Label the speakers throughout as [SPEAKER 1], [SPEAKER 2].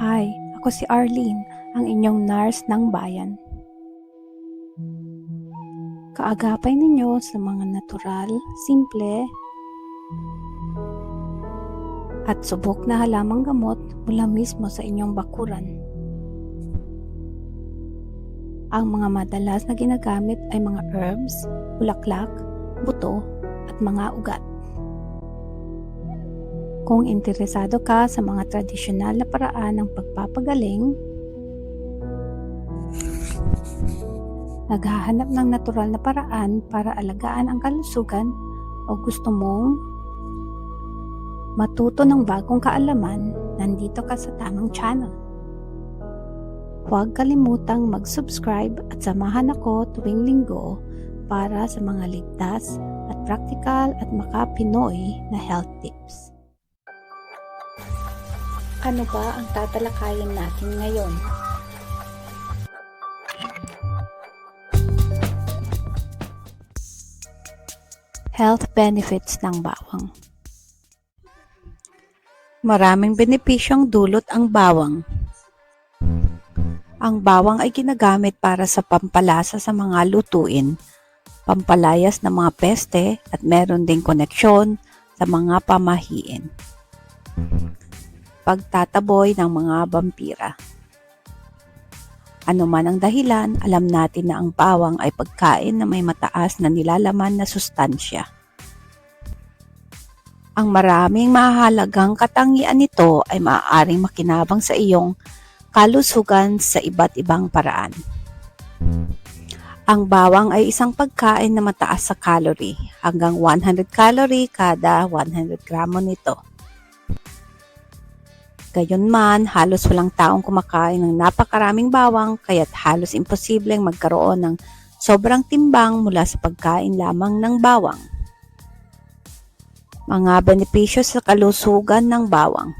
[SPEAKER 1] Hi, ako si Arlene, ang inyong nurse ng bayan. Kaagapay ninyo sa mga natural, simple, at subok na halamang gamot mula mismo sa inyong bakuran. Ang mga madalas na ginagamit ay mga herbs, bulaklak, buto, at mga ugat. Kung interesado ka sa mga tradisyonal na paraan ng pagpapagaling, naghahanap ng natural na paraan para alagaan ang kalusugan o gusto mong matuto ng bagong kaalaman, nandito ka sa tamang channel. Huwag kalimutang mag-subscribe at samahan ako tuwing linggo para sa mga ligtas at practical at maka-Pinoy na health tips. Ano ba ang tatalakayin natin ngayon? Health benefits ng bawang. Maraming benepisyong dulot ang bawang. Ang bawang ay ginagamit para sa pampalasa sa mga lutuin, pampalayas ng mga peste at meron ding koneksyon sa mga pamahiin. Pagtataboy ng mga vampira. Ano man ang dahilan, alam natin na ang bawang ay pagkain na may mataas na nilalaman na sustansya. Ang maraming mahalagang katangian nito ay maaaring makinabang sa iyong kalusugan sa iba't ibang paraan. Ang bawang ay isang pagkain na mataas sa calorie, hanggang 100 calorie kada 100 gramo nito. Gayunman, halos walang taong kumakain ng napakaraming bawang kaya't halos imposibleng magkaroon ng sobrang timbang mula sa pagkain lamang ng bawang. Mga benepisyo sa kalusugan ng bawang.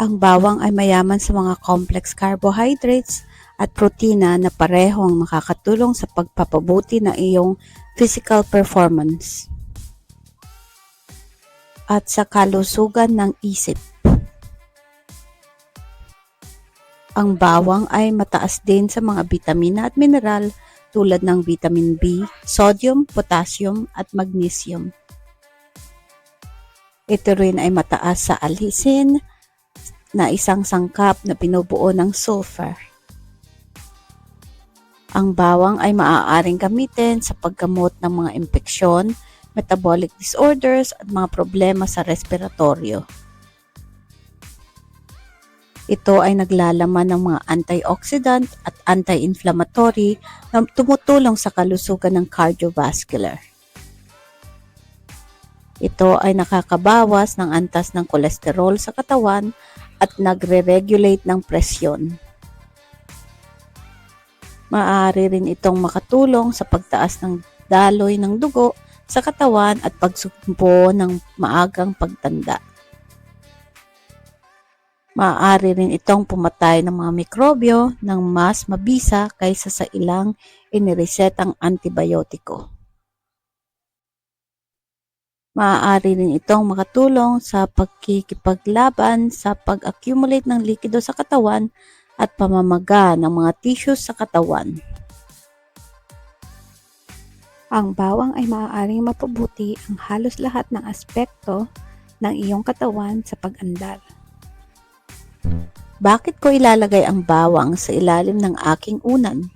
[SPEAKER 1] Ang bawang ay mayaman sa mga complex carbohydrates at protina na parehong makakatulong sa pagpapabuti ng iyong physical performance at sa kalusugan ng isip. Ang bawang ay mataas din sa mga bitamina at mineral tulad ng vitamin B, sodium, potassium at magnesium. Ito rin ay mataas sa allicin na isang sangkap na pinubuo ng sulfur. Ang bawang ay maaaring gamitin sa paggamot ng mga impeksyon, metabolic disorders at mga problema sa respiratoryo. Ito ay naglalaman ng mga antioxidant at anti-inflammatory na tumutulong sa kalusugan ng cardiovascular. Ito ay nakakabawas ng antas ng kolesterol sa katawan at nagre-regulate ng presyon. Maaari rin itong makatulong sa pagtaas ng daloy ng dugo sa katawan at pagsumpo ng maagang pagtanda. Maaari rin itong pumatay ng mga mikrobyo ng mas mabisa kaysa sa ilang iniresetang antibiotiko. Maaari rin itong makatulong sa pagkikipaglaban sa pag-accumulate ng likido sa katawan at pamamaga ng mga tissues sa katawan. Ang bawang ay maaaring mapabuti ang halos lahat ng aspekto ng iyong katawan sa pag-andar. Bakit ko ilalagay ang bawang sa ilalim ng aking unan?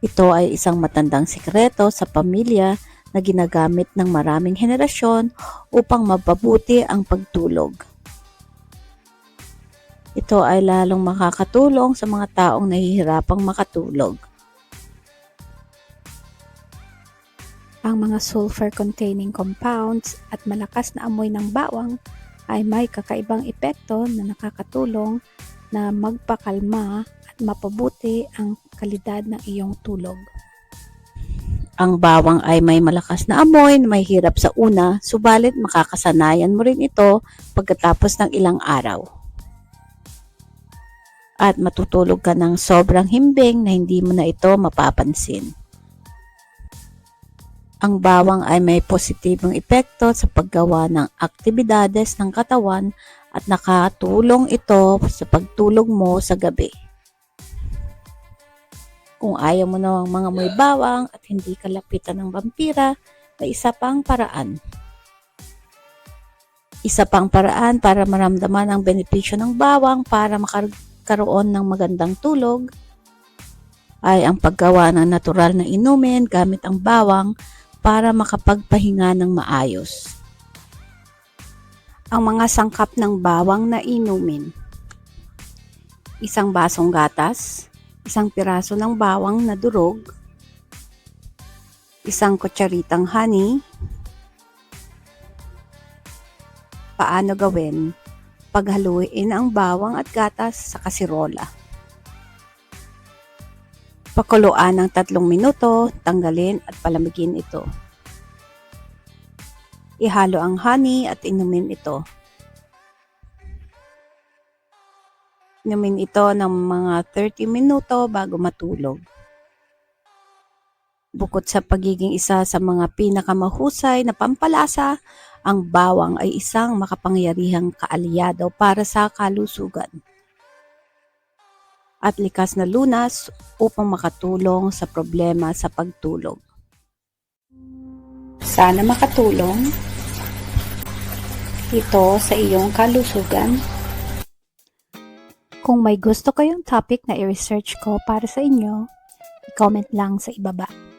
[SPEAKER 1] Ito ay isang matandang sikreto sa pamilya na ginagamit ng maraming henerasyon upang mapabuti ang pagtulog. Ito ay lalong makakatulong sa mga taong nahihirapang makatulog. Ang mga sulfur-containing compounds at malakas na amoy ng bawang ay may kakaibang epekto na nakakatulong na magpakalma at mapabuti ang kalidad ng iyong tulog. Ang bawang ay may malakas na amoy na may hirap sa una, subalit makakasanayan mo rin ito pagkatapos ng ilang araw. At matutulog ka ng sobrang himbing na hindi mo na ito mapapansin. Ang bawang ay may positibong epekto sa paggawa ng aktibidades ng katawan at nakatulong ito sa pagtulog mo sa gabi. Kung ayaw mo na mga may bawang at hindi ka lapitan ng vampira, may isa pang paraan. Isa pang paraan para maramdaman ang benepisyo ng bawang para makakaroon ng magandang tulog ay ang paggawa ng natural na inumin gamit ang bawang para makapagpahinga ng maayos. Ang mga sangkap ng bawang na inumin. Isang basong gatas, isang piraso ng bawang na durog, isang kutsaritang honey. Paano gawin? Paghaluin ang bawang at gatas sa kasirola. Pakuluan ng tatlong minuto, tanggalin at palamigin ito. Ihalo ang honey at inumin ito. Inumin ito ng mga 30 minuto bago matulog. Bukod sa pagiging isa sa mga pinakamahusay na pampalasa, ang bawang ay isang makapangyarihang kaalyado para sa kalusugan at likas na lunas upang makatulong sa problema sa pagtulog. Sana makatulong ito sa iyong kalusugan. Kung may gusto kayong topic na i-research ko para sa inyo, i-comment lang sa ibaba.